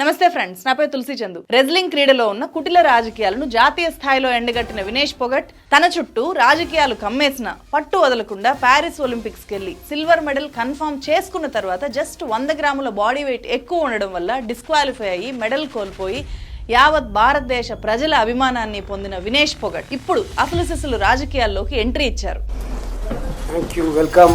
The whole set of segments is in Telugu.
నమస్తే ఫ్రెండ్స్ నా పేరు తులసి చందు. రెజ్లింగ్ క్రీడలో ఉన్న కుటిల రాజకీయాలను జాతీయ స్థాయిలో ఎండగట్టిన వినేష్ పొగట్ తన చుట్టూ రాజకీయాలు కమ్మేసిన పట్టు వదలకుండా ప్యారిస్ ఒలింపిక్స్ కెళ్ళి సిల్వర్ మెడల్ కన్ఫర్మ్ చేసుకున్న తర్వాత జస్ట్ వంద గ్రాముల బాడీ వెయిట్ ఎక్కువ ఉండడం వల్ల డిస్క్వాలిఫై అయ్యి మెడల్ కోల్పోయి యావత్ భారతదేశ ప్రజల అభిమానాన్ని పొందిన వినేష్ పొగట్ ఇప్పుడు అసలు సిసలు రాజకీయాల్లోకి ఎంట్రీ ఇచ్చారు. థ్యాంక్ యూ వెల్కమ్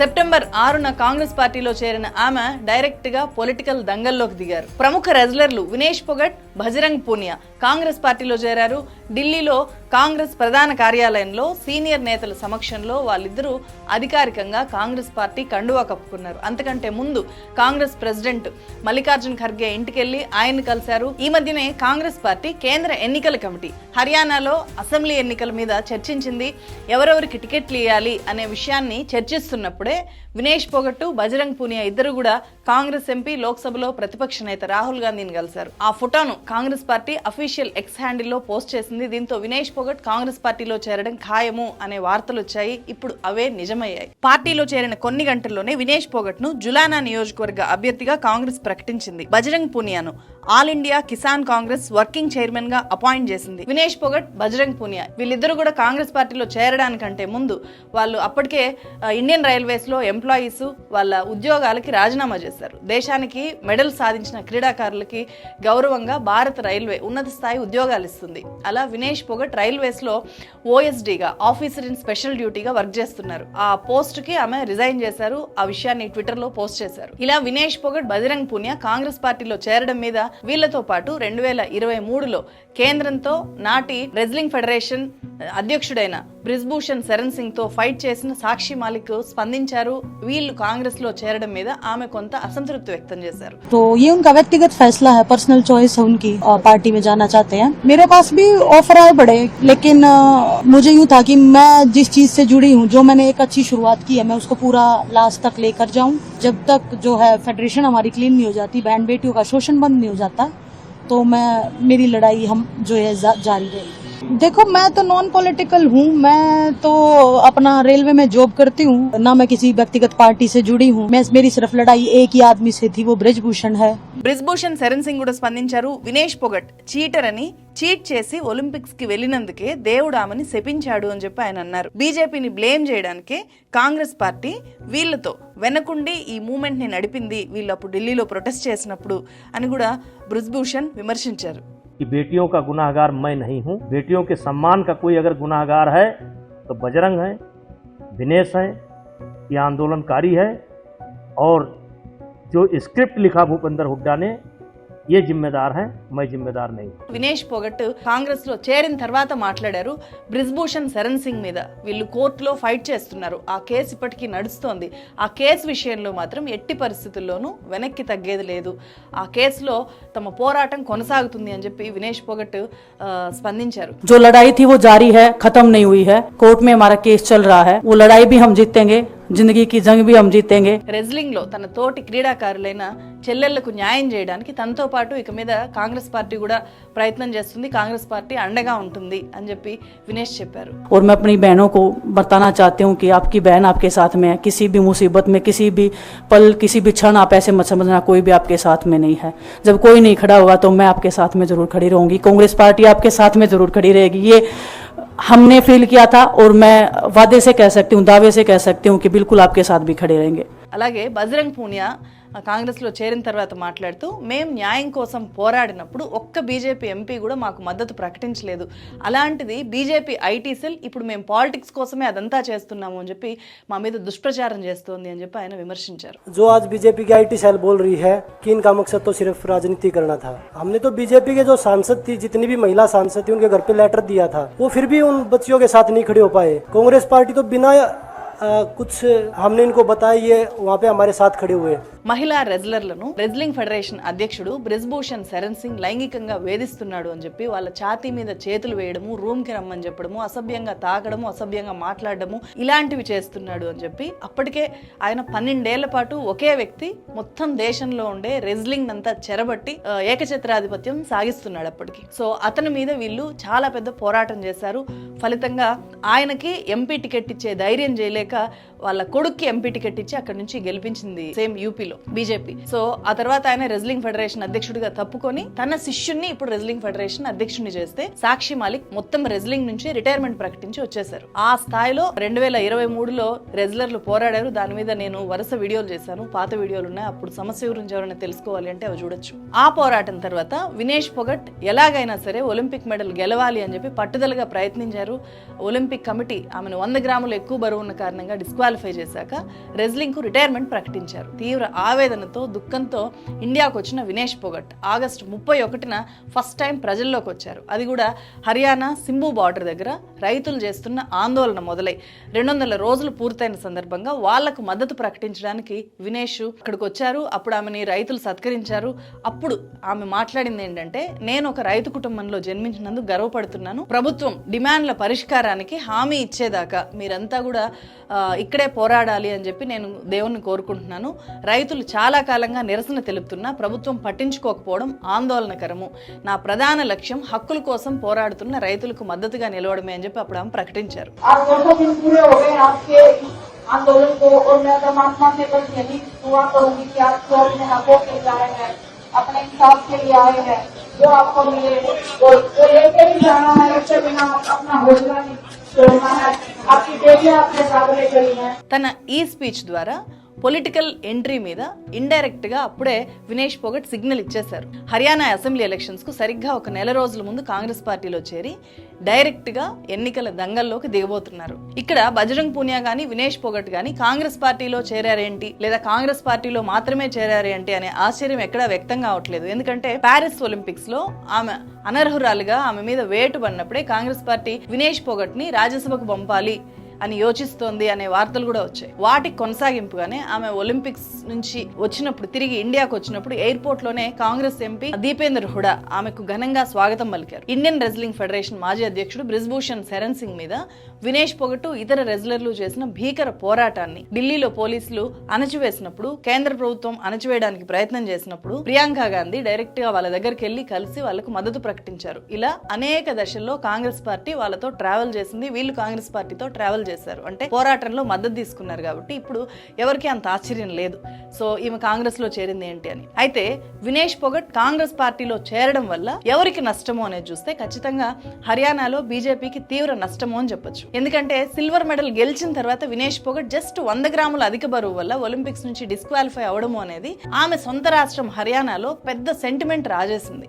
సెప్టెంబర్ ఆరున కాంగ్రెస్ పార్టీలో చేరిన ఆమె డైరెక్ట్గా పొలిటికల్ దంగల్లోకి దిగారు. ప్రముఖ రెజ్లర్లు వినేష్ పొగట్ బజరంగ్ పూనియా కాంగ్రెస్ పార్టీలో చేరారు. ఢిల్లీలో కాంగ్రెస్ ప్రధాన కార్యాలయంలో సీనియర్ నేతల సమక్షంలో వాళ్ళిద్దరూ అధికారికంగా కాంగ్రెస్ పార్టీ కండువా కప్పుకున్నారు. అంతకంటే ముందు కాంగ్రెస్ ప్రెసిడెంట్ మల్లికార్జున్ ఖర్గే ఇంటికెళ్ళి ఆయన కలిశారు. ఈ మధ్యనే కాంగ్రెస్ పార్టీ కేంద్ర ఎన్నికల కమిటీ హర్యానాలో అసెంబ్లీ ఎన్నికల మీద చర్చించింది. ఎవరెవరికి టికెట్లు ఇవ్వాలి అనే విషయాన్ని చర్చిస్తున్నప్పుడే వినేష్ పొగట్టు బజరంగ్ పూనియా ఇద్దరు కూడా కాంగ్రెస్ ఎంపీ లోక్సభలో ప్రతిపక్ష నేత రాహుల్ గాంధీని కలిశారు. ఆ ఫోటోను కాంగ్రెస్ పార్టీ అఫీషియల్ ఎక్స్ హ్యాండిల్లో పోస్ట్ చేసింది. దీంతో వినేష్ పొగట్ కాంగ్రెస్ పార్టీలో చేరడం ఖాయము అనే వార్తలు వచ్చాయి. ఇప్పుడు అవే నిజమయ్యాయి. పార్టీలో చేరిన కొన్ని గంటల్లోనే వినేష్ పొగట్ను జులానా నియోజకవర్గ అభ్యర్థిగా కాంగ్రెస్ ప్రకటించింది. Bajrang పూనియాను all India Kisan Congress working చైర్మన్గా అపాయింట్ చేసింది. వినేష్ పొగట్ బజరంగ్ పూనియా. వీళ్ళిద్దరూ కూడా కాంగ్రెస్ పార్టీలో చేరడానికంటే ముందు వాళ్ళు అప్పటికే ఇండియన్ రైల్వేస్లో ఎంప్లాయీస్ వాళ్ళ ఉద్యోగాలకి రాజీనామా చేశారు. దేశానికి మెడల్ సాధించిన క్రీడాకారులకి గౌరవంగా భారత రైల్వే ఉన్నత స్థాయి ఉద్యోగాలు ఇస్తుంది. అలా వినేష్ పొగట్ రైల్వేస్లో ఓఎస్డీగా ఆఫీసర్ ఇన్ స్పెషల్ డ్యూటీగా వర్క్ చేస్తున్నారు. ఆ పోస్ట్కి ఆమె రిజైన్ చేశారు ఆ విషయాన్ని ట్విట్టర్లో పోస్ట్ చేశారు. ఇలా వినేష్ పొగట్ బజరంగ్ పూనియా కాంగ్రెస్ పార్టీలో చేరడం మీద వీళ్ళతో పాటు రెండు వేల ఇరవై మూడులో కేంద్రంతో నాటి రెజ్లింగ్ ఫెడరేషన్ అధ్యక్షుడైన బ్రిజ్భూషణ్ శరణ్ సింగ్ తో ఫైట్ చేసిన సాక్షి మాలిక్ స్పందించారు వీళ్ళు కాంగ్రెస్ లో చేరడం మీద ఆమె కొంత అసంతృప్తి వ్యక్తం చేశారు तो ये उनका व्यक्तिगत फैसला है पर्सनल चॉइस है उनकी और पार्टी में जाना चाहते हैं मेरे पास भी ऑफर आए बड़े लेकिन अ, मुझे यूं था कि मैं जिस चीज से जुड़ी हूँ जो मैंने एक अच्छी शुरुआत की है मैं उसको पूरा लास्ट तक लेकर जाऊं जब तक जो है फेडरेशन हमारी क्लीन नहीं हो जाती बहन बेटियों का शोषण बंद नहीं हो जाता तो मैं मेरी लड़ाई हम जो है जारी रहेगी। देखो मैं तो नॉन पॉलिटिकल हूँ मैं तो अपना रेलवे में जॉब करती हूँ ना मैं किसी व्यक्तिगत पार्टी से जुड़ी हूँ मैं मेरी सिर्फ लड़ाई एक ही आदमी से थी वो ब्रजभूषण है బ్రిజ్భూషణ్ శరణ్ సింగ్ కూడా స్పందించారు వినేష్ పొగట్ చీటర్ అని చీట్ చేసి ఒలింపిక్స్ కి వెళ్ళినందుకే దేవుడు ఆమెని శపించాడు అని చెప్పి ఆయన అన్నారు బీజేపీని బ్లేమ్ చేయడానికే కాంగ్రెస్ పార్టీ వీళ్ళతో వెనకుండి ఈ మూమెంట్ ని నడిపింది వీళ్ళు అప్పుడు ఢిల్లీలో ప్రొటెస్ట్ చేసినప్పుడు అని కూడా బ్రిజ్భూషణ్ విమర్శించారు कि बेटियों का गुनाहगार मैं नहीं हूँ। बेटियों के सम्मान का कोई अगर गुनाहगार है तो बजरंग है, दिनेश है, ये आंदोलनकारी है, और जो स्क्रिप्ट लिखा भूपेंद्र हुड्डा ने ये जिम्मेदार हैं मैं जिम्मेदार नहीं हूँ వినేష్ పొగట్ కాంగ్రెస్ లో చేరిన తర్వాత మాట్లాడారు బ్రిజ్భూషణ్ శరణ్ సింగ్ మీద వీళ్ళు కోర్టులో ఫైట్ చేస్తున్నారు ఆ కేసు ఇప్పటికీ నడుస్తోంది ఆ కేసు విషయంలో మాత్రం ఎట్టి పరిస్థితుల్లోనూ వెనక్కి తగ్గేది లేదు ఆ కేసులో తమ పోరాటం కొనసాగుతుంది అని చెప్పి వినేష్ పొగట్ ఆ, స్పందించారు जो लड़ाई थी वो जारी है खत्म नहीं हुई है कोर्ट में हमारा केस चल रहा है वो लड़ाई भी हम जीतेंगे जिंदगी की जंग भी हम जीतेंगे రెజ్లింగ్ లో తన తోటి క్రీడాకారులైన చెల్లెళ్లకు న్యాయం చేయడానికి తనతో పాటు ఇక మీద కాంగ్రెస్ పార్టీ కూడా ప్రయత్నం చేస్తుంది కాంగ్రెస్ పార్టీ అండగా ఉంటుంది అని చెప్పి వినేష్ చెప్పారు और मैं अपनी बहनों को बताना चाहती हूँ कि आपकी बहन आपके साथ में है किसी भी मुसीबत में किसी भी पल किसी भी क्षण आप ऐसे मत समझना कोई भी आपके साथ में नहीं है जब कोई नहीं खड़ा होगा तो मैं आपके साथ में जरूर खड़ी रहूंगी कांग्रेस पार्टी आपके साथ में जरूर खड़ी रहेगी ये हमने फील किया था और मैं वादे से कह सकती हूँ, दावे से कह सकती हूँ कि बिल्कुल आपके साथ भी खड़े रहेंगे। అలాగే బజరంగ్ పూనియా ఆ, కాంగ్రెస్లో చేరిన తర్వాత మాట్లాడుతూ మేం న్యాయం కోసం పోరాడినప్పుడు ఒక్క బీజేపీ ఎంపీ కూడా మాకు మద్దతు ప్రకటించలేదు అలాంటిది బీజేపీ ఐటీ సెల్ ఇప్పుడు మేము పాలిటిక్స్ కోసమే అదంతా చేస్తున్నాము అని చెప్పి మా మీద దుష్ప్రచారం చేస్తోంది అని చెప్పి ఆయన విమర్శించారు जो आज बीजेपी की आईटी सेल बोल रही है कि इनका मकसद तो सिर्फ राजनीति करना था हमने तो बीजेपी के जो सांसद थी जितनी भी महिला सांसद थी उनके घर पे लेटर दिया था वो फिर भी उन बच्चियों के साथ नहीं खड़े हो पाए कांग्रेस पार्टी तो बिना కుచ్ హమ్నే ఇన్కో వాపే యే పే హమారే సాత్ ఖడే హుయే మహిళా రెజ్లర్లను రెజ్లింగ్ ఫెడరేషన్ అధ్యక్షుడు బ్రిజ్భూషణ్ శరణ్ సింగ్ లైంగికంగా వేధిస్తున్నాడు అని చెప్పి వాళ్ళ ఛాతీ మీద చేతులు వేయడము రూమ్కి రమ్మని చెప్పడము అసభ్యంగా తాగడము అసభ్యంగా మాట్లాడడము ఇలాంటివి చేస్తున్నాడు అని చెప్పి అప్పటికే ఆయన పన్నెండేళ్ళ పాటు ఒకే వ్యక్తి మొత్తం దేశంలో ఉండే రెజ్లింగ్ అంతా చెరబట్టి ఏకచత్రాధిపత్యం సాగిస్తున్నాడు అప్పటికి. సో అతని మీద వీళ్ళు చాలా పెద్ద పోరాటం చేశారు. ఫలితంగా ఆయనకి ఎంపీ టికెట్ ఇచ్చే ధైర్యం చేయలేక లేక వాళ్ళ కొడుక్కి ఎంపీ టికెట్ ఇచ్చి అక్కడ నుంచి గెలిపించింది సేమ్ యూపీలో బీజేపీ సో ఆ తర్వాత ఆయన రెజ్లింగ్ ఫెడరేషన్ అధ్యక్షుడిగా తప్పుకొని తన శిష్యుణ్ణి ఇప్పుడు రెజ్లింగ్ ఫెడరేషన్ అధ్యక్షుడిని చేస్తే సాక్షి మాలిక్ మొత్తం రెజ్లింగ్ నుంచి రిటైర్మెంట్ ప్రకటించి వచ్చేసారు ఆ స్థాయిలో రెండు వేల ఇరవై మూడులో రెజ్లర్లు పోరాడారు. దాని మీద నేను వరుస వీడియోలు చేశాను. పాత వీడియోలు ఉన్నాయి. అప్పుడు సమస్య గురించి ఎవరైనా తెలుసుకోవాలి అంటే అవి చూడొచ్చు. ఆ పోరాటం తర్వాత వినేష్ పొగట్ ఎలాగైనా సరే ఒలింపిక్ మెడల్ గెలవాలి అని చెప్పి పట్టుదలగా ప్రయత్నించారు. ఒలింపిక్ కమిటీ ఆమెను వంద గ్రాములు ఎక్కువ బరువు ఉన్న కారణం కారణంగా డిస్క్వాలిఫై చేశాక రెజ్లింగ్కు రిటైర్మెంట్ ప్రకటించారు. తీవ్ర ఆవేదనతో దుఃఖంతో ఇండియాకు వచ్చిన వినేష్ పొగట్ ఆగస్టు ముప్పై ఒకటిన ఫస్ట్ టైం ప్రజల్లోకి వచ్చారు. అది కూడా హర్యానా సింబు బార్డర్ దగ్గర రైతులు చేస్తున్న ఆందోళన మొదలై రెండు వందల రోజులు పూర్తయిన సందర్భంగా వాళ్ళకు మద్దతు ప్రకటించడానికి వినేష్ అక్కడికి వచ్చారు. అప్పుడు ఆమెని రైతులు సత్కరించారు. అప్పుడు ఆమె మాట్లాడింది ఏంటంటే నేను ఒక రైతు కుటుంబంలో జన్మించినందుకు గర్వపడుతున్నాను. ప్రభుత్వం డిమాండ్ల పరిష్కారానికి హామీ ఇచ్చేదాకా మీరంతా కూడా ఇక్కడే పోరాడాలి అని చెప్పి నేను దేవుణ్ణి కోరుకుంటున్నాను రైతులు చాలా కాలంగా నిరసన తెలుపుతున్నా ప్రభుత్వం పట్టించుకోకపోవడం ఆందోళనకరము నా ప్రధాన లక్ష్యం హక్కుల కోసం పోరాడుతున్న రైతులకు మద్దతుగా నిలవడమే అని చెప్పి అప్పుడు ఆమె ప్రకటించారు आज दो सौ दिन पूरे हो गए आपके आंदोलन को और मैं परमात्मा से बस यही दुआ करूंगी कि आप जो अपने हकों के लिए आए हैं अपने इंसाफ के लिए आए हैं जो आपको मिले और वो लेके ही जाना है उसके बिना अपना हौसला नहीं తన ఈ స్పీచ్ ద్వారా పొలిటికల్ ఎంట్రీ మీద ఇండైరెక్ట్గా అప్పుడే వినేష్ పొగట్ సిగ్నల్ ఇచ్చేశారు. హర్యానా అసెంబ్లీ ఎలక్షన్స్కు సరిగ్గా ఒక నెల రోజుల ముందు కాంగ్రెస్ పార్టీలో చేరి డైరెక్ట్గా ఎన్నికల దంగల్లోకి దిగబోతున్నారు. ఇక్కడ బజరంగ్ పూనియా గాని వినేష్ పొగట్ గాని కాంగ్రెస్ పార్టీలో చేరారేంటి? లేదా కాంగ్రెస్ పార్టీలో మాత్రమే చేరారేంటి అనే ఆశ్చర్యం ఎక్కడా వ్యక్తం కావట్లేదు. ఎందుకంటే ప్యారిస్ ఒలింపిక్స్లో ఆమె అనర్హురాలుగా ఆమె మీద వేటు పడినప్పుడే కాంగ్రెస్ పార్టీ వినేష్ పొగట్ని రాజ్యసభకు పంపాలి. అని యోచిస్తోంది అనే వార్తలు కూడా వచ్చాయి. వాటికి కొనసాగింపుగానే ఆమె ఒలింపిక్స్ నుంచి వచ్చినప్పుడు తిరిగి ఇండియాకు వచ్చినప్పుడు ఎయిర్పోర్ట్లోనే కాంగ్రెస్ ఎంపీ దీపేందర్ హుడా ఆమెకు ఘనంగా స్వాగతం పలికారు. ఇండియన్ రెజ్లింగ్ ఫెడరేషన్ మాజీ అధ్యక్షుడు బ్రిజ్భూషణ్ శరణ్ సింగ్ మీద వినేష్ పొగటు ఇతర రెజ్లర్లు చేసిన భీకర పోరాటాన్ని ఢిల్లీలో పోలీసులు అణచివేసినప్పుడు కేంద్ర ప్రభుత్వం అణచివేయడానికి ప్రయత్నం చేసినప్పుడు ప్రియాంక గాంధీ డైరెక్ట్గా వాళ్ళ దగ్గరికి వెళ్ళి కలిసి వాళ్ళకు మద్దతు ప్రకటించారు. ఇలా అనేక దశల్లో కాంగ్రెస్ పార్టీ వాళ్ళతో ట్రావెల్ చేసింది వీళ్ళు కాంగ్రెస్ పార్టీతో ట్రావెల్ చేశారు. అంటే పోరాటంలో మద్దతు తీసుకున్నారు కాబట్టి ఇప్పుడు ఎవరికి అంత ఆశ్చర్యం లేదు. సో ఈమె కాంగ్రెస్లో చేరింది ఏంటి అని. అయితే వినేష్ పొగట్ కాంగ్రెస్ పార్టీలో చేరడం వల్ల ఎవరికి నష్టమో అనేది చూస్తే ఖచ్చితంగా హర్యానాలో బీజేపీకి తీవ్ర నష్టమో అని చెప్పొచ్చు. ఎందుకంటే సిల్వర్ మెడల్ గెలిచిన తర్వాత వినేష్ పొగట్ జస్ట్ వంద గ్రాముల అధిక బరువు వల్ల ఒలింపిక్స్ నుంచి డిస్క్వాలిఫై అవడము అనేది ఆమె సొంత రాష్ట్రం హర్యానాలో పెద్ద సెంటిమెంట్ రాజేసింది.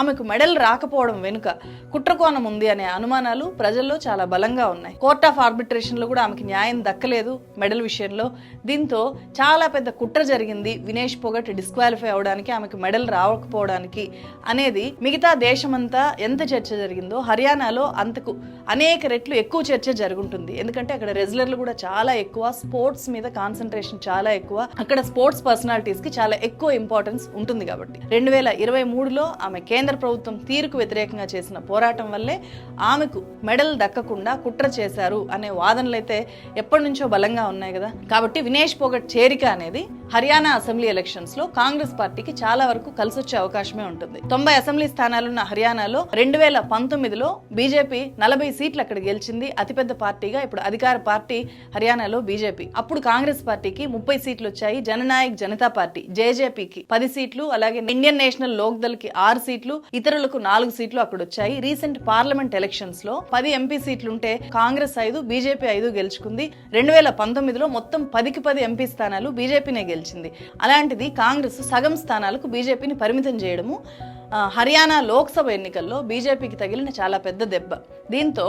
ఆమెకు మెడల్ రాకపోవడం వెనుక కుట్రకోణం ఉంది అనే అనుమానాలు ప్రజల్లో చాలా బలంగా ఉన్నాయి. కోర్ట్ ఆఫ్ ఆర్బిట్రేషన్లో కూడా ఆమెకి న్యాయం దక్కలేదు మెడల్ విషయంలో. దీంతో చాలా పెద్ద కుట్ర జరిగింది వినేష్ పొగట్ డిస్క్వాలిఫై అవడానికి ఆమెకు మెడల్ రాకపోవడానికి అనేది మిగతా దేశమంతా ఎంత చర్చ జరిగిందో హర్యానాలో అంతకు అనేక రెట్లు ఎక్కువ చర్చ జరుగుంటుంది. ఎందుకంటే అక్కడ రెజ్లర్లు కూడా చాలా ఎక్కువ స్పోర్ట్స్ మీద కాన్సన్ట్రేషన్ చాలా ఎక్కువ. అక్కడ స్పోర్ట్స్ పర్సనాలిటీస్కి చాలా ఎక్కువ ఇంపార్టెన్స్ ఉంటుంది కాబట్టి. రెండు వేల ఇరవై మూడులో ఆమె కేంద్ర ప్రభుత్వం తీరుకు వ్యతిరేకంగా చేసిన పోరాటం వల్లే ఆమెకు మెడల్ దక్కకుండా కుట్ర చేశారు అనే వాదనలు అయితే ఎప్పటి నుంచో బలంగా ఉన్నాయి కదా. కాబట్టి వినేష్ పోగట్ చేరిక అనేది హర్యానా అసెంబ్లీ ఎలక్షన్స్లో కాంగ్రెస్ పార్టీకి చాలా వరకు కలిసొచ్చే అవకాశమే ఉంటుంది. తొంభై అసెంబ్లీ స్థానాలున్న హర్యానాలో రెండు వేల పంతొమ్మిదిలో బీజేపీ నలభై సీట్లు అక్కడ గెలిచింది. అతిపెద్ద పార్టీగా ఇప్పుడు అధికార పార్టీ హర్యానాలో బీజేపీ. అప్పుడు కాంగ్రెస్ పార్టీకి ముప్పై సీట్లు వచ్చాయి జననాయక్ జనతా పార్టీ జేజేపీకి పది సీట్లు అలాగే ఇండియన్ నేషనల్ లోక్ దల్కి ఆరు సీట్లు ఇతరులకు నాలుగు సీట్లు అక్కడ వచ్చాయి రీసెంట్ పార్లమెంట్ ఎలక్షన్స్లో పది ఎంపీ సీట్లుంటే కాంగ్రెస్ ఐదు బీజేపీ ఐదు గెలుచుకుంది. రెండు వేల పంతొమ్మిదిలో మొత్తం పదికి పది ఎంపీ స్థానాలు బీజేపీనే గెలిచింది. అలాంటిది కాంగ్రెస్ సగం స్థానాలకు బీజేపీని పరిమితం చేయడము హర్యానా లోక్సభ ఎన్నికల్లో బీజేపీకి తగిలిన చాలా పెద్ద దెబ్బ. దీంతో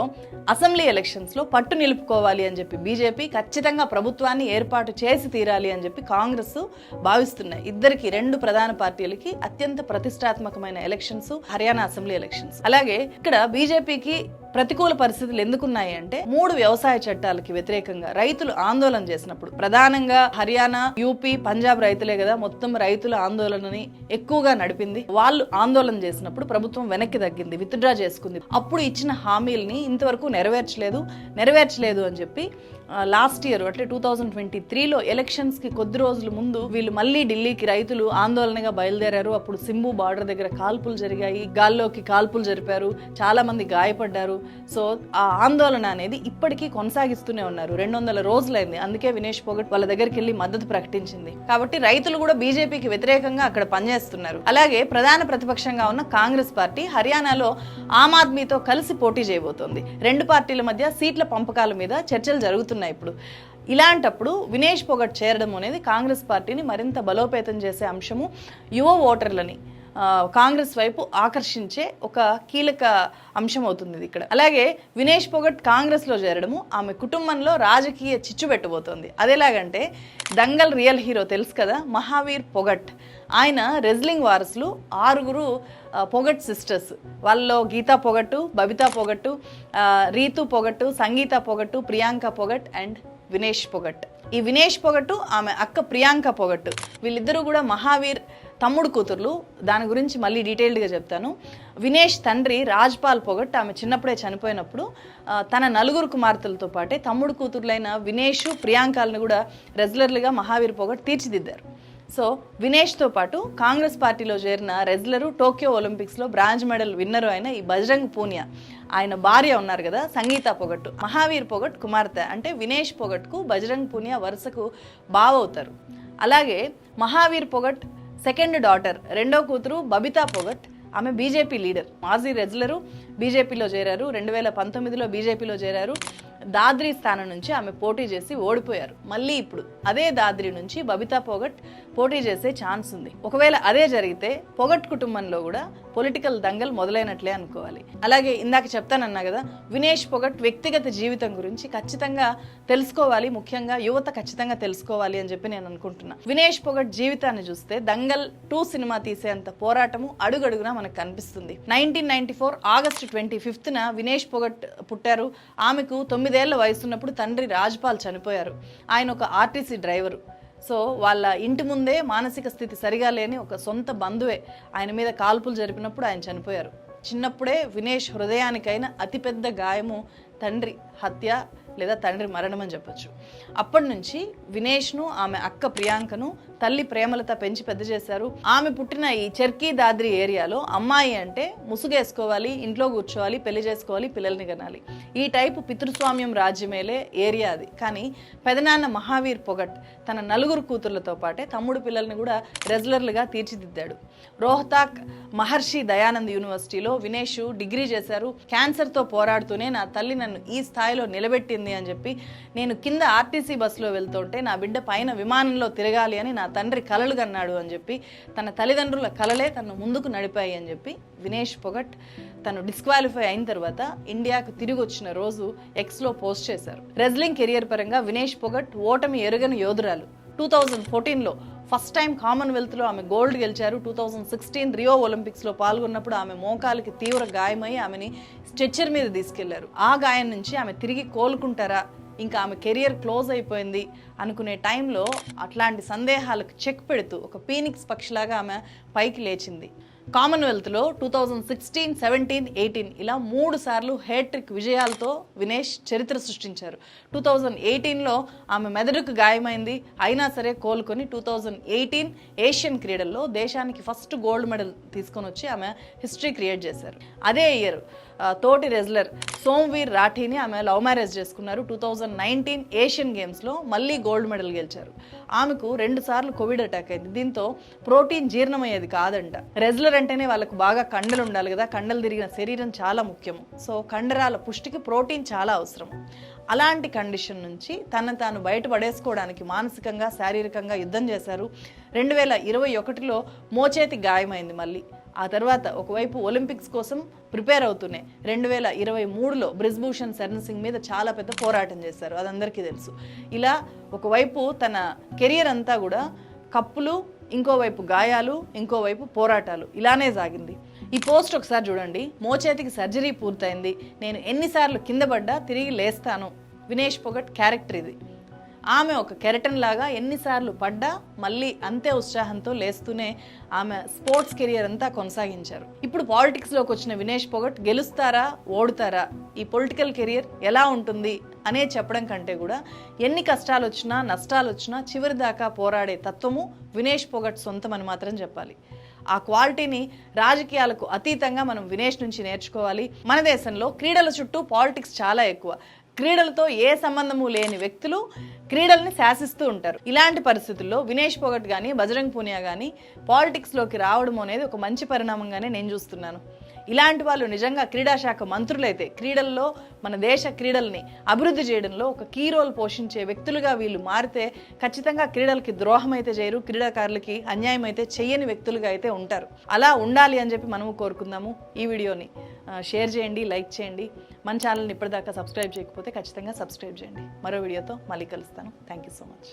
అసెంబ్లీ ఎలక్షన్స్లో పట్టు నిలుపుకోవాలి అని చెప్పి బీజేపీ ఖచ్చితంగా ప్రభుత్వాన్ని ఏర్పాటు చేసి తీరాలి అని చెప్పి కాంగ్రెస్ భావిస్తున్నాయి. ఇద్దరికి రెండు ప్రధాన పార్టీలకి అత్యంత ప్రతిష్టాత్మకమైన ఎలక్షన్స్ హర్యానా అసెంబ్లీ ఎలక్షన్స్. అలాగే ఇక్కడ బీజేపీకి ప్రతికూల పరిస్థితులు ఎందుకున్నాయి అంటే మూడు వ్యవసాయ చట్టాలకి వ్యతిరేకంగా రైతులు ఆందోళన చేసినప్పుడు. ప్రధానంగా హర్యానా యూపీ పంజాబ్ రైతులే కదా మొత్తం రైతుల ఆందోళనని ఎక్కువగా నడిపింది. వాళ్ళు ఆందోళన చేసినప్పుడు ప్రభుత్వం వెనక్కి తగ్గింది విత్డ్రా చేసుకుంది. అప్పుడు ఇచ్చిన హామీల్ని ఇంతవరకు నెరవేర్చలేదు నెరవేర్చలేదు అని చెప్పి లాస్ట్ ఇయర్ అంటే టూ థౌజండ్ ట్వంటీ త్రీలో ఎలక్షన్స్కి కొద్ది రోజుల ముందు వీళ్ళు మళ్ళీ ఢిల్లీకి రైతులు ఆందోళనగా బయలుదేరారు. అప్పుడు సింబు బార్డర్ దగ్గర కాల్పులు జరిగాయి. గాల్లోకి కాల్పులు జరిపారు. చాలా మంది గాయపడ్డారు. సో ఆ ఆందోళన అనేది ఇప్పటికీ కొనసాగిస్తూనే ఉన్నారు. రెండు వందల రోజులైంది. అందుకే వినేష్ పోగట్ వాళ్ళ దగ్గరికి వెళ్ళి మద్దతు ప్రకటించింది. కాబట్టి రైతులు కూడా బీజేపీకి వ్యతిరేకంగా అక్కడ పనిచేస్తున్నారు. అలాగే ప్రధాన ప్రతిపక్షంగా ఉన్న కాంగ్రెస్ పార్టీ హర్యానాలో ఆమ్ ఆద్మీతో కలిసి పోటీ చేయబోతోంది. రెండు పార్టీల మధ్య సీట్ల పంపకాల మీద చర్చలు జరుగుతున్నాయి. ఇప్పుడు. ఇలాంటప్పుడు వినేష్ పొగట్ చేరడం అనేది కాంగ్రెస్ పార్టీని మరింత బలోపేతం చేసే అంశము యువ ఓటర్లని కాంగ్రెస్ వైపు ఆకర్షించే ఒక కీలక అంశం అవుతుంది ఇది ఇక్కడ. అలాగే వినేష్ పొగట్ కాంగ్రెస్లో చేరడము ఆమె కుటుంబంలో రాజకీయ చిచ్చు పెట్టబోతోంది. అదేలాగంటే దంగల్ రియల్ హీరో తెలుసు కదా మహావీర్ పొగట్ ఆయన రెజ్లింగ్ వారసులు ఆరుగురు పొగట్ సిస్టర్స్ వాళ్ళలో గీతా పొగట్టు బబితా పొగట్టు రీతు పొగట్టు సంగీత పొగట్టు ప్రియాంక పొగట్ అండ్ వినేష్ పొగట్. ఈ వినేష్ పొగట్టు ఆమె అక్క ప్రియాంక పొగట్టు. వీళ్ళిద్దరూ కూడా మహావీర్ తమ్ముడు కూతుర్లు. దాని గురించి మళ్ళీ డీటెయిల్డ్గా చెప్తాను. వినేష్ తండ్రి రాజ్పాల్ పొగట్ ఆమె చిన్నప్పుడే చనిపోయినప్పుడు తన నలుగురు కుమార్తెలతో పాటే తమ్ముడు కూతుర్లైన వినేష్ ప్రియాంకలను కూడా రెగ్యులర్లుగా మహావీర్ పొగట్ తీర్చిదిద్దారు. సో వినేష్తో పాటు కాంగ్రెస్ పార్టీలో చేరిన రెజ్లరు టోక్యో ఒలింపిక్స్లో బ్రాంజ్ మెడల్ విన్నరు అయిన ఈ బజరంగ్ పూనియా. ఆయన భార్య ఉన్నారు కదా సంగీత పొగట్టు మహావీర్ పొగట్ కుమార్తె. అంటే వినేష్ పొగట్కు బజరంగ్ పూనియా వరుసకు బావవుతారు. అలాగే మహావీర్ పొగట్ సెకండ్ డాటర్ రెండో కూతురు బబితా పొగట్ ఆమె బీజేపీ లీడర్. మాజీ రెజ్లరు బీజేపీలో చేరారు. రెండు వేల పంతొమ్మిదిలో బీజేపీలో చేరారు. దాద్రి స్థానం నుంచి ఆమె పోటీ చేసి ఓడిపోయారు. మళ్ళీ ఇప్పుడు అదే దాద్రి నుంచి బబితా పొగట్ పోటీ చేసే ఛాన్స్ ఉంది. ఒకవేళ అదే జరిగితే పొగట్ కుటుంబంలో కూడా పొలిటికల్ దంగల్ మొదలైనట్లే అనుకోవాలి. అలాగే ఇందాక చెప్తానన్నా కదా వినేష్ పొగట్ వ్యక్తిగత జీవితం గురించి ఖచ్చితంగా తెలుసుకోవాలి ముఖ్యంగా యువత ఖచ్చితంగా తెలుసుకోవాలి అని చెప్పి నేను అనుకుంటున్నా. వినేష్ పొగట్ జీవితాన్ని చూస్తే దంగల్ టూ సినిమా తీసేంత పోరాటము అడుగడుగునా మనకు కనిపిస్తుంది. Nineteen ninety four August twenty ఫిఫ్త్న Vinesh Phogat పుట్టారు. ఆమెకు తొమ్మిదేళ్ళ వయసున్నప్పుడు తండ్రి రాజ్పాల్ చనిపోయారు. ఆయన ఒక ఆర్టీసీ డ్రైవరు. సో వాళ్ళ ఇంటి ముందే మానసిక స్థితి సరిగా లేని ఒక సొంత బంధువే ఆయన మీద కాల్పులు జరిపినప్పుడు ఆయన చనిపోయారు. చిన్నప్పుడే వినేష్ హృదయానికైన అతిపెద్ద గాయము తండ్రి హత్య లేదా తండ్రి మరణం అని చెప్పొచ్చు. అప్పటి నుంచి వినేష్ను ఆమె అక్క ప్రియాంకను తల్లి ప్రేమలతో పెంచి పెద్ద చేశారు. ఆమె పుట్టిన ఈ చెర్కీ దాద్రి ఏరియాలో అమ్మాయి అంటే ముసుగేసుకోవాలి ఇంట్లో కూర్చోవాలి పెళ్ళి చేసుకోవాలి పిల్లల్ని కనాలి. ఈ టైపు పితృస్వామ్యం రాజ్యమేలే ఏరియా అది. కానీ పెదనాన్న మహావీర్ పొగట్ తన నలుగురు కూతుర్లతో పాటే తమ్ముడు పిల్లల్ని కూడా రెజ్లర్లుగా తీర్చిదిద్దాడు. రోహతాక్ మహర్షి దయానంద్ యూనివర్సిటీలో వినేష్ డిగ్రీ చేశారు. క్యాన్సర్తో పోరాడుతూనే నా తల్లి నన్ను ఈ స్థాయిలో నిలబెట్టింది అని చెప్పి నేను కింద ఆర్టీసీ బస్సులో వెళ్తుంటే నా బిడ్డ పైన విమానంలో తిరగాలి అని నా తండ్రి కలలు కన్నాడు అని చెప్పి తన తల్లిదండ్రుల కలలే తను ముందుకు నడిపాయి అని చెప్పి వినేష్ పొగట్ తను డిస్క్వాలిఫై అయిన తర్వాత ఇండియాకు తిరిగి వచ్చిన రోజు ఎక్స్లో పోస్ట్ చేశారు. రెజ్లింగ్ కెరియర్ పరంగా వినేష్ పొగట్ ఓటమి ఎరుగని యోధురాలు. టూ థౌజండ్ ఫోర్టీన్లో ఫస్ట్ టైం కామన్వెల్త్లో ఆమె గోల్డ్ గెలిచారు. టూ థౌజండ్ సిక్స్టీన్ రియో ఒలింపిక్స్లో పాల్గొన్నప్పుడు ఆమె మోకాలికి తీవ్ర గాయమై ఆమెని స్ట్రెచ్చర్ మీద తీసుకెళ్ళారు. ఆ గాయం నుంచి ఆమె తిరిగి కోలుకుంటారా ఇంకా ఆమె కెరియర్ క్లోజ్ అయిపోయింది అనుకునే టైంలో అట్లాంటి సందేహాలకు చెక్ పెడుతూ ఒక పీనిక్స్ పక్షిలాగా ఆమె పైకి లేచింది. కామన్వెల్త్లో two thousand sixteen seventeen eighteen ఇలా మూడు సార్లు హేట్రిక్ విజయాలతో వినేష్ చరిత్ర సృష్టించారు. టూ థౌజండ్ ఎయిటీన్లో ఆమె మెదడుకు గాయమైంది. అయినా సరే కోలుకొని టూ థౌజండ్ ఎయిటీన్ ఏషియన్ క్రీడల్లో దేశానికి ఫస్ట్ గోల్డ్ మెడల్ తీసుకొని వచ్చి ఆమె హిస్టరీ క్రియేట్ చేశారు. అదే ఇయర్ తోటి రెజ్లర్ సోమ్వీర్ రాఠీని ఆమె లవ్ మ్యారేజ్ చేసుకున్నారు. టూ థౌజండ్ నైన్టీన్ ఏషియన్ గేమ్స్లో మళ్ళీ గోల్డ్ మెడల్ గెలిచారు. ఆమెకు రెండు సార్లు కోవిడ్ అటాక్ అయింది. దీంతో ప్రోటీన్ జీర్ణమయ్యేది కాదంట. రెజ్లర్ అంటేనే వాళ్ళకు బాగా కండలు ఉండాలి కదా. కండలు తిరిగిన శరీరం చాలా ముఖ్యము. సో కండరాల పుష్టికి ప్రోటీన్ చాలా అవసరం. అలాంటి కండిషన్ నుంచి తనను తాను బయటపడేసుకోవడానికి మానసికంగా శారీరకంగా యుద్ధం చేశారు. రెండు వేల ఇరవై ఒకటిలో మోచేతి గాయమైంది మళ్ళీ. ఆ తర్వాత ఒకవైపు ఒలింపిక్స్ కోసం ప్రిపేర్ అవుతూనే రెండు వేల ఇరవై మూడులో బ్రిజ్భూషణ్ శరణ్ సింగ్ మీద చాలా పెద్ద పోరాటం చేశారు. అది అందరికీ తెలుసు. ఇలా ఒకవైపు తన కెరియర్ అంతా కూడా కప్పులు ఇంకోవైపు గాయాలు ఇంకోవైపు పోరాటాలు. ఇలానే సాగింది. ఈ పోస్ట్ ఒకసారి చూడండి. మోచేతికి సర్జరీ పూర్తయింది. నేను ఎన్నిసార్లు కింద పడ్డా తిరిగి లేస్తాను. వినేష్ పొగట్ క్యారెక్టర్ ఇది. ఆమె ఒక కెరటన్ లాగా ఎన్నిసార్లు పడ్డా మళ్ళీ అంతే ఉత్సాహంతో లేస్తూనే ఆమె స్పోర్ట్స్ కెరియర్ అంతా కొనసాగించారు. ఇప్పుడు పాలిటిక్స్లోకి వచ్చిన వినేష్ పొగట్ గెలుస్తారా ఓడుతారా? ఈ పొలిటికల్ కెరియర్ ఎలా ఉంటుంది అనే చెప్పడం కంటే కూడా ఎన్ని కష్టాలు వచ్చినా నష్టాలు వచ్చినా చివరి దాకా పోరాడే తత్వము వినేష్ పొగట్ సొంతం అని మాత్రం చెప్పాలి. ఆ క్వాలిటీని రాజకీయాలకు అతీతంగా మనం వినేష్ నుంచి నేర్చుకోవాలి. మన దేశంలో క్రీడల చుట్టూ పాలిటిక్స్ చాలా ఎక్కువ. క్రీడలతో ఏ సంబంధము లేని వ్యక్తులు క్రీడల్ని శాసిస్తూ ఉంటారు. ఇలాంటి పరిస్థితుల్లో వినేష్ పొగట్ కానీ బజరంగ్ పూనియా కానీ పాలిటిక్స్లోకి రావడం అనేది ఒక మంచి పరిణామంగానే నేను చూస్తున్నాను. ఇలాంటి వాళ్ళు నిజంగా క్రీడా శాఖ మంత్రులైతే క్రీడల్లో మన దేశ క్రీడల్ని అభివృద్ధి చేయడంలో ఒక కీ రోల్ పోషించే వ్యక్తులుగా వీళ్ళు మారితే ఖచ్చితంగా క్రీడలకి ద్రోహం అయితే చేయరు క్రీడాకారులకి అన్యాయం అయితే చేయని వ్యక్తులుగా అయితే ఉంటారు. అలా ఉండాలి అని చెప్పి మనము కోరుకుందాము. ఈ వీడియోని షేర్ చేయండి లైక్ చేయండి. మన ఛానల్ని ఇప్పటిదాకా సబ్స్క్రైబ్ చేయకపోతే ఖచ్చితంగా సబ్స్క్రైబ్ చేయండి. మరో వీడియోతో మళ్ళీ కలుస్తాను థ్యాంక్ యూ సో మచ్